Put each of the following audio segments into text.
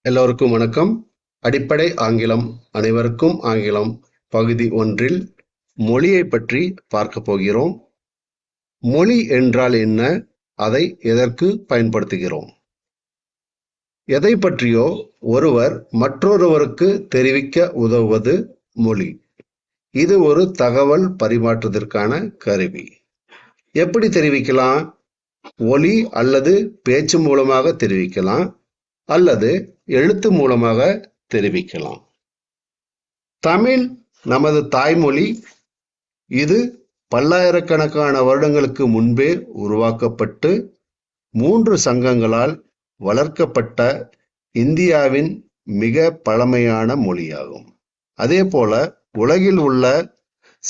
எல்லோருக்கும் வணக்கம். அடிப்படை ஆங்கிலம் அனைவருக்கும் ஆங்கிலம் பகுதி ஒன்றில் மொழியை பற்றி பார்க்க போகிறோம். மொழி என்றால் என்ன? அதை எதற்கு பயன்படுத்துகிறோம்? எதை பற்றியோ ஒருவர் மற்றொருவருக்கு தெரிவிக்க உதவுவது மொழி. இது ஒரு தகவல் பரிமாற்றத்திற்கான கருவி. எப்படி தெரிவிக்கலாம்? ஒலி அல்லது பேச்சு மூலமாக தெரிவிக்கலாம் அல்லது எழுத்து மூலமாக தெரிவிக்கலாம். தமிழ் நமது தாய்மொழி. இது பல்லாயிரக்கணக்கான வருடங்களுக்கு முன்பே உருவாக்கப்பட்டு மூன்று சங்கங்களால் வளர்க்கப்பட்ட இந்தியாவின் மிக பழமையான மொழியாகும். அதே போல உலகில் உள்ள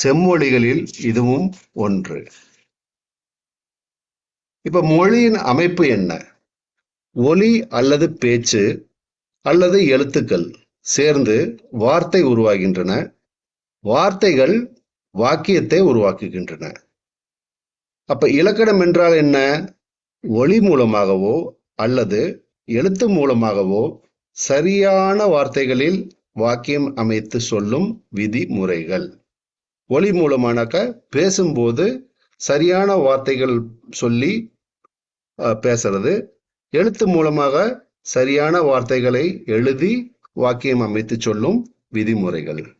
செம்மொழிகளில் இதுவும் ஒன்று. இப்ப மொழியின் அமைப்பு என்ன? ஒலி அல்லது பேச்சு அல்லது எழுத்துக்கள் சேர்ந்து வார்த்தை உருவாகின்றன. வார்த்தைகள் வாக்கியத்தை உருவாக்குகின்றன. அப்ப இலக்கணம் என்றால் என்ன? ஒளி மூலமாகவோ அல்லது எழுத்து மூலமாகவோ சரியான வார்த்தைகளில் வாக்கியம் அமைத்து சொல்லும் விதிமுறைகள். ஒளி மூலமானாக்க பேசும்போது சரியான வார்த்தைகள் சொல்லி பேசுறது. எழுத்து மூலமாக சரியான வார்த்தைகளை எழுதி வாக்கியம் அமைத்து சொல்லும் விதிமுறைகள்.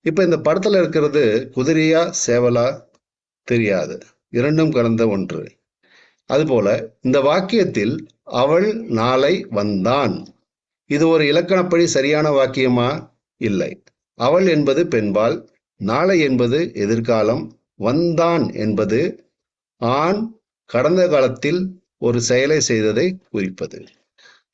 இப்ப இந்த படத்துல இருக்கிறது குதிரையா சேவலா தெரியாது. இரண்டும் கலந்த ஒன்று. அதுபோல இந்த வாக்கியத்தில் அவள் நாளை வந்தான். இது ஒரு இலக்கணப்படி சரியான வாக்கியமா? இல்லை. அவள் என்பது பெண்பால் நாளை என்பது எதிர்காலம் வந்தான் என்பது ஆண் கடந்த காலத்தில் ஒரு செயலை செய்ததை குறிப்பது.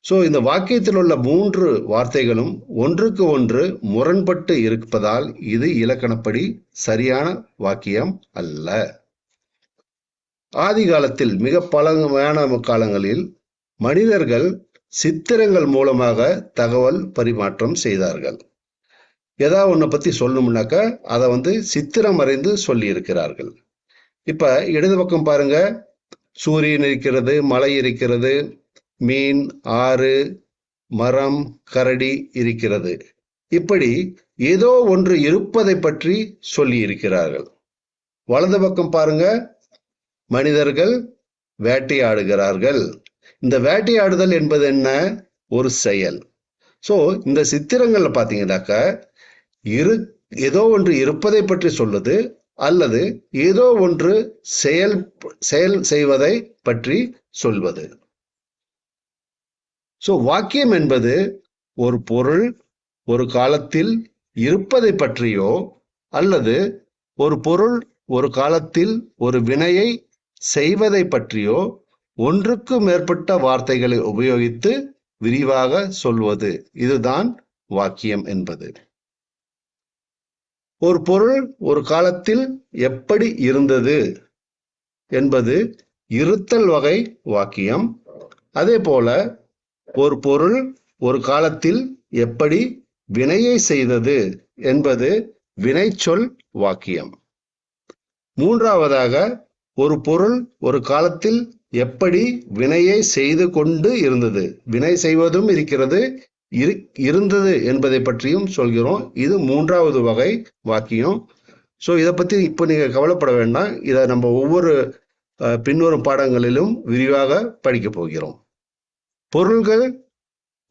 ஸோ இந்த வாக்கியத்தில் உள்ள மூன்று வார்த்தைகளும் ஒன்றுக்கு ஒன்று முரண்பட்டு இருப்பதால் இது இலக்கணப்படி சரியான வாக்கியம் அல்ல. ஆதி காலத்தில் மிக பழமையான காலங்களில் மனிதர்கள் சித்திரங்கள் மூலமாக தகவல் பரிமாற்றம் செய்தார்கள். ஏதாவது ஒன்றை பத்தி சொல்லணும்னாக்க அதை வந்து சித்திரம் அறிந்து சொல்லி இருக்கிறார்கள் இப்ப இடது பக்கம் பாருங்க சூரியன் இருக்கிறது மலை இருக்கிறது மீன் ஆறு மரம் கரடி இருக்கிறது. இப்படி ஏதோ ஒன்று இருப்பதை பற்றி சொல்லி இருக்கிறார்கள் வலது பக்கம் பாருங்க. மனிதர்கள் வேட்டையாடுகிறார்கள். இந்த வேட்டையாடுதல் என்பது என்ன? ஒரு செயல். சோ இந்த சித்திரங்கள்ல பாத்தீங்கன்னாக்க இரு ஏதோ ஒன்று இருப்பதை பற்றி சொல்லுது. அல்லது ஏதோ ஒன்று செயல் செயல் செய்வதை பற்றி சொல்வது. சோ வாக்கியம் என்பது ஒரு பொருள் ஒரு காலத்தில் இருப்பதை பற்றியோ அல்லது ஒரு பொருள் ஒரு காலத்தில் ஒரு வினையை செய்வதை பற்றியோ ஒன்றுக்கு மேற்பட்ட வார்த்தைகளை உபயோகித்து விரிவாக சொல்வது. இதுதான் வாக்கியம் என்பது. ஒரு பொருள் ஒரு காலத்தில் எப்படி இருந்தது என்பது இருத்தல் வகை வாக்கியம். அதே போல ஒரு பொருள் ஒரு காலத்தில் எப்படி வினையை செய்தது என்பது வினைச்சொல் வாக்கியம். மூன்றாவதாக ஒரு பொருள் ஒரு காலத்தில் எப்படி வினையை செய்து கொண்டு இருந்தது. வினை செய்வதும் இருக்கிறது இருந்தது என்பதை பற்றியும் சொல்கிறோம். இது மூன்றாவது வகை வாக்கியம். ஸோ இதை பற்றி இப்போ நீங்கள் கவலைப்பட வேண்டாம். இதை நம்ம ஒவ்வொரு பின்வரும் பாடங்களிலும் விரிவாக படிக்கப் போகிறோம். பொருள்கள்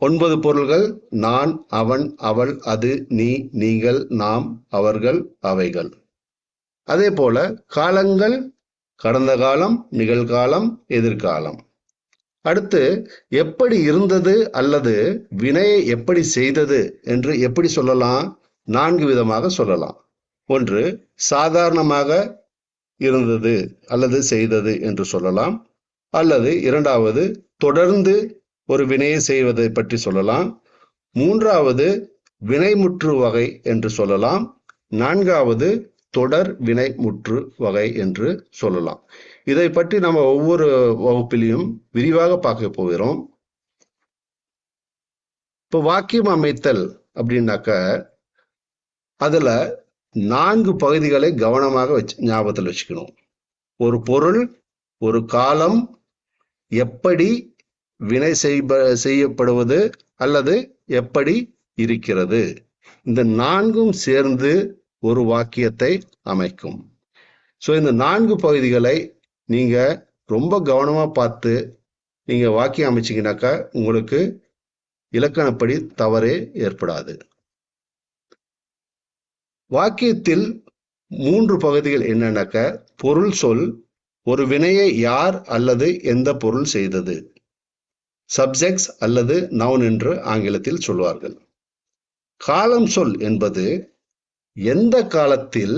ஒன்பது பொருள்கள். நான் அவன் அவள் அது நீ நீங்கள் நாம் அவர்கள் அவைகள். அதே போல காலங்கள் கடந்த காலம் நிகழ்காலம் எதிர்காலம். அடுத்து எப்படி இருந்தது அல்லது வினையை எப்படி செய்தது என்று எப்படி சொல்லலாம்? நான்கு விதமாக சொல்லலாம். ஒன்று சாதாரணமாக இருந்தது அல்லது செய்தது என்று சொல்லலாம். அல்லது இரண்டாவது தொடர்ந்து ஒரு வினையை செய்வதை பற்றி சொல்லலாம். மூன்றாவது வினைமுற்று வகை என்று சொல்லலாம். நான்காவது தொடர் வினை முற்று வகை என்று சொல்லலாம். இதை பற்றி நம்ம ஒவ்வொரு வகுப்பிலையும் விரிவாக பார்க்க போகிறோம். இப்போ வாக்கியம் அமைத்தல் அப்படின்னாக்க அதுல நான்கு பகுதிகளை கவனமாக வச்சு ஞாபகத்தில் வச்சுக்கணும். ஒரு பொருள் ஒரு காலம் எப்படி வினை செய்ப செய்யப்படுவது அல்லது எப்படி இருக்கிறது. இந்த நான்கும் சேர்ந்து ஒரு வாக்கியத்தை அமைக்கும். ஸோ இந்த நான்கு பகுதிகளை நீங்க ரொம்ப கவனமா பார்த்து நீங்க வாக்கியம் அமைச்சீங்கன்னாக்கா உங்களுக்கு இலக்கணப்படி தவறே ஏற்படாது. வாக்கியத்தில் மூன்று பகுதிகள் என்னன்னாக்க பொருள் சொல் ஒரு வினையை யார் அல்லது எந்த பொருள் செய்தது சப்ஜெக்ட்ஸ் அல்லது நவுன் என்று ஆங்கிலத்தில் சொல்வார்கள். காலம் சொல் என்பது எந்த காலத்தில்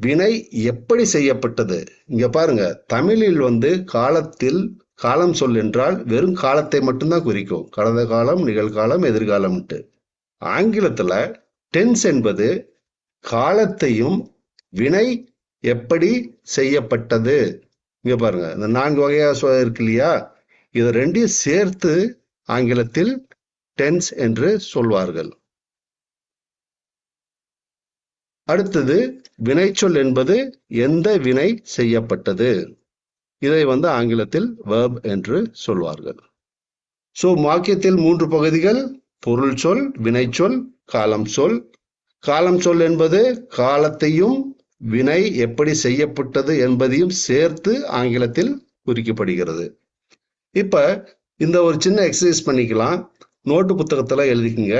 வினை எப்படி செய்யப்பட்டது? இங்க பாருங்க தமிழில் வந்து காலத்தில் காலம் சொல் என்றால் வெறும் காலத்தை மட்டும்தான் குறிக்கும். கடந்த காலம் நிகழ்காலம் எதிர்காலம்ட்டு ஆங்கிலத்துல டென்ஸ் என்பது காலத்தையும் வினை எப்படி செய்யப்பட்டது? இங்க பாருங்க இந்த நான்கு வகையா சொ- இருக்கு இல்லையா? இது ரெண்டையும் சேர்த்து ஆங்கிலத்தில் டென்ஸ் என்று சொல்வார்கள். அடுத்தது வினைச்சொல் என்பது எந்த வினை செய்யப்பட்டது? இதை வந்து ஆங்கிலத்தில் வேர்ப் என்று சொல்வார்கள். சோ வாக்கியத்தில் மூன்று பகுதிகள் பொருள் சொல் வினைச்சொல் காலம் சொல். காலம் சொல் என்பது காலத்தையும் வினை எப்படி செய்யப்பட்டது என்பதையும் சேர்த்து ஆங்கிலத்தில் குறிக்கப்படுகிறது. இப்ப இந்த ஒரு சின்ன எக்ஸசைஸ் பண்ணிக்கலாம். நோட்டு புத்தகத்துல எழுதிக்கங்க.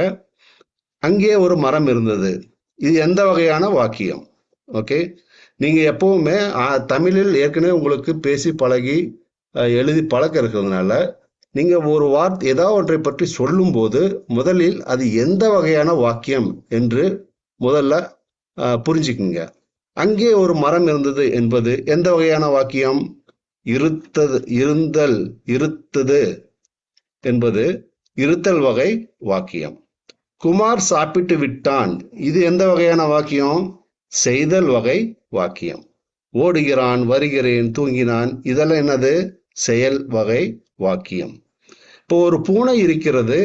அங்கே ஒரு மரம் இருந்தது. இது எந்த வகையான வாக்கியம்? ஓகே நீங்க எப்பவுமே தமிழில் ஏற்கனவே உங்களுக்கு பேசி பழகி எழுதி பழக்கம் இருக்கிறதுனால நீங்க ஒரு வார்த்தை ஏதாவது ஒன்றை பற்றி சொல்லும்போது முதலில் அது எந்த வகையான வாக்கியம் என்று முதல்ல புரிஞ்சுக்குங்க. அங்கே ஒரு மரம் இருந்தது என்பது எந்த வகையான வாக்கியம்? இருத்தது இருந்தல் இருத்தது என்பது இருத்தல் வகை வாக்கியம். குமார் சாப்பிட்டு விட்டான் இது எந்த வகையான வாக்கியம்? செய்தல் வகை வாக்கியம். ஓடுகிறான் வருகிறேன் தூங்கினான். இதெல்லாம் என்னது? செயல் வகை வாக்கியம். இப்போ ஒரு பூனை இருக்கிறது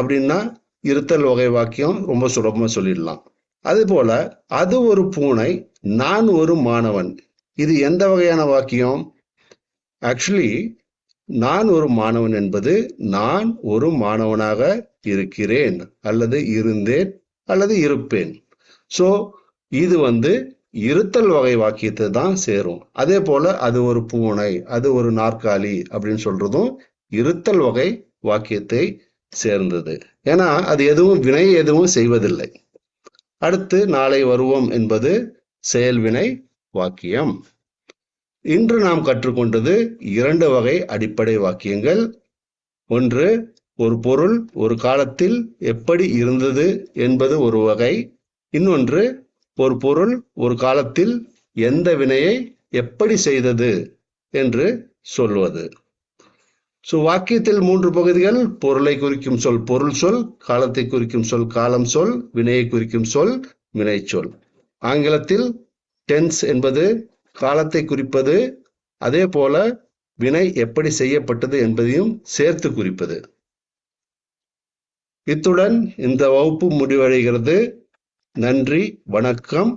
அப்படின்னா இருத்தல் வகை வாக்கியம் ரொம்ப சுலபமா சொல்லிடலாம். அது போல அது ஒரு பூனை நான் ஒரு மாணவன். இது எந்த வகையான வாக்கியம்? ஆக்சுவலி நான் ஒரு மாணவன் என்பது நான் ஒரு மாணவனாக இருக்கிறேன் அல்லது இருந்தேன் அல்லது இருப்பேன். சோ இது வந்து இருத்தல் வகை வாக்கியத்தை தான் சேரும். அதே போல அது ஒரு பூனை அது ஒரு நாற்காலி அப்படின்னு சொல்றதும் இருத்தல் வகை வாக்கியத்தை சேர்ந்தது. ஏன்னா அது எதுவும் வினை எதுவும் செய்வதில்லை. அடுத்து நாளை வருவோம் என்பது செயல்வினை வாக்கியம். இன்று நாம் கற்றுக்கொண்டது இரண்டு வகை அடிப்படை வாக்கியங்கள். ஒன்று ஒரு பொருள் ஒரு காலத்தில் எப்படி இருந்தது என்பது ஒரு வகை. இன்னொன்று ஒரு பொருள் ஒரு காலத்தில் எந்த வினையை எப்படி செய்தது என்று சொல்வது. சோ வாக்கியத்தில் மூன்று பகுதிகள். பொருளை குறிக்கும் சொல் பொருள் சொல். காலத்தை குறிக்கும் சொல் காலம் சொல். வினையை குறிக்கும் சொல் வினைச்சொல். ஆங்கிலத்தில் டென்ஸ் என்பது காலத்தை குறிப்பது அதே போல வினை எப்படி செய்யப்பட்டது என்பதையும் சேர்த்து குறிப்பது. இத்துடன் இந்த வகுப்பு முடிவடைகிறது. நன்றி வணக்கம்.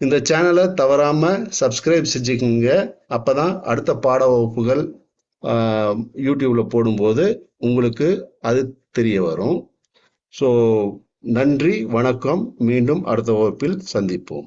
இந்த சேனலை தவறாம சப்ஸ்கிரைப் செஞ்சுக்கோங்க. அப்பதான் அடுத்த பாட வகுப்புகள் யூடியூப்பில் யூடியூப்ல போடும்போது உங்களுக்கு அது தெரிய வரும். ஸோ நன்றி வணக்கம். மீண்டும் அடுத்த வகுப்பில் சந்திப்போம்.